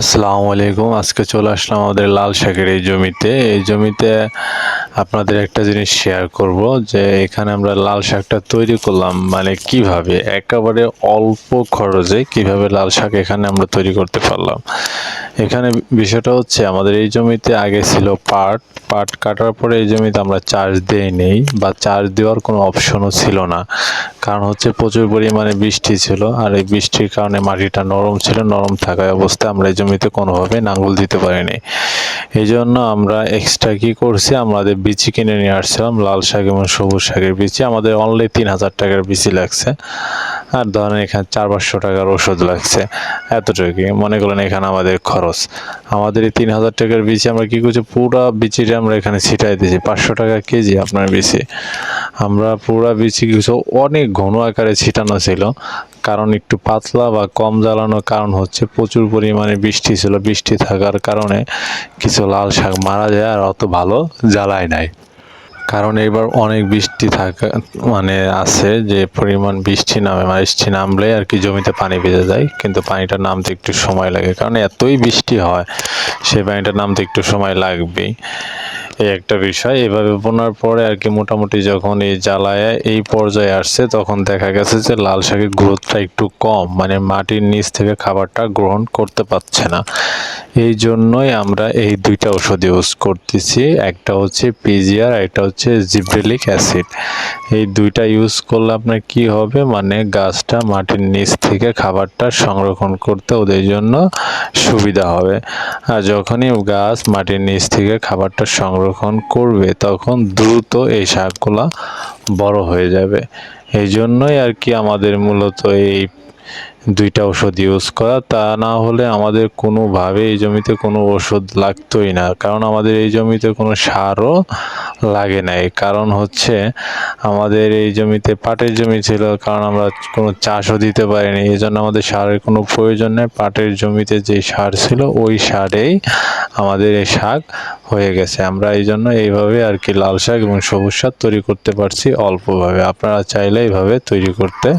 আসসালামু আলাইকুম। আজকে চলে আসলাম আমাদের লাল শাকের এই জমিতে। এই জমিতে আপনাদের একটা জিনিস শেয়ার করব যে এখানে আমরা লাল শাকটা তৈরি করলাম। মানে কীভাবে? একেবারে অল্প খরচে কীভাবে লাল শাক এখানে আমরা তৈরি করতে পারলাম? এখানে বিষয়টা হচ্ছে, আমাদের এই জমিতে আগে ছিল পাট। পাট কাটার পরে এই জমিতে আমরা চার্জ দেই নেই বা চার্জ দেওয়ার কোনো অপশনও ছিল না। কারণ হচ্ছে প্রচুর পরিমাণে বৃষ্টি ছিল আর এই বৃষ্টির কারণে মাটিটা নরম ছিল, নরম থাকায় অবস্থায় আমরা এই জমিতে কোনোভাবে নাঙ্গল দিতে পারিনি। এই জন্য আমরা এক্সট্রা কি করছি? আমাদের বিচি কিনে নিয়ে আসছিলাম, লাল শাক এবং সবুজ শাকের বিচি। আমাদের অনলি তিন হাজার টাকার বিচি লাগছে। আর ধরেন এখানে চার পাঁচশো টাকার ওষুধ লাগছে। এতটুকুই। মনে করেন এখানে আমাদের খরচ। আমাদের এই তিন হাজার টাকার বিচি আমরা কি করছি? পুরো বিচিটা আমরা এখানে ছিটাই দিয়েছি। পাঁচশো টাকা কেজি আপনার বিচি। আমরা পুরো বিচি কিছু অনেক ঘন আকারে ছিটানো ছিল। কারণ একটু পাতলা বা কম জ্বালানোর কারণ হচ্ছে প্রচুর পরিমাণে বৃষ্টি ছিল। বৃষ্টি থাকার কারণে কিছু লাল শাক মারা যায় আর অত ভালো জ্বালায় নাই। কারণ এবার অনেক বৃষ্টি থাকা মানে আছে যে পরিমাণ বৃষ্টি নামে মানে বৃষ্টি নামলে আর কি জমিতে পানি ভেজে যায়। কিন্তু পানিটা নামতে একটু সময় লাগে। কারণ এতই বৃষ্টি হয় সেই পানিটা নামতে একটু সময় লাগবেই। এই একটা বিষয়। এভাবে বোনার পরে আর কি মোটামুটি যখন এই জ্বালায় এই পর্যায়ে আসছে, তখন দেখা গেছে যে লাল শাকের গ্রোথটা একটু কম। মানে মাটির নিচ থেকে খাবারটা গ্রহণ করতে পারছে না। এই জন্যই আমরা এই দুইটা ওষুধ ইউজ করতেছি। একটা হচ্ছে পিজিআর একটা হচ্ছে জিব্রেলিক অ্যাসিড এই দুইটা ইউজ করলে আপনার কি হবে? মানে গাছটা মাটির নিচ থেকে খাবারটা সংরক্ষণ করতে ওদের জন্য সুবিধা হবে। আর যখনই গাছ মাটির নিচ থেকে খাবারটা সংরক্ষণ করবে, তখন দ্রুত এই শাকগুলা বড় হয়ে যাবে। এই জন্যই আর কি আমাদের মূলত এই দুইটা ওষুধ ইউজ করা, তা না হলে আমাদের কোনোভাবে এই জমিতে কোনো ওষুধ লাগতোই না। কারণ আমাদের এই জমিতে কোনো সারও লাগে নাই। কারণ হচ্ছে আমাদের এই জমিতে পাটের জমি ছিল, কারণ আমরা কোনো চাষও দিতে পারিনি। এই জন্য আমাদের সারের কোনো প্রয়োজন নেই। পাটের জমিতে যে সার ছিল, ওই সারেই আমাদের এই শাক হয়ে গেছে। আমরা এই জন্য এইভাবে আর কি লাল শাক এবং সবুজ শাক তৈরি করতে পারছি অল্পভাবে। আপনারা চাইলে এইভাবে তৈরি করতে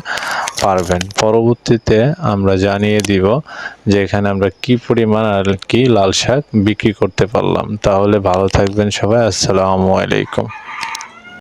পারবেন। পরবর্তীতে আমরা জানিয়ে দিব যে এখানে আমরা কি পরিমাণ আর কি লাল শাক বিক্রি করতে পারলাম। তাহলে ভালো থাকবেন সবাই। আসসালামু আলাইকুম।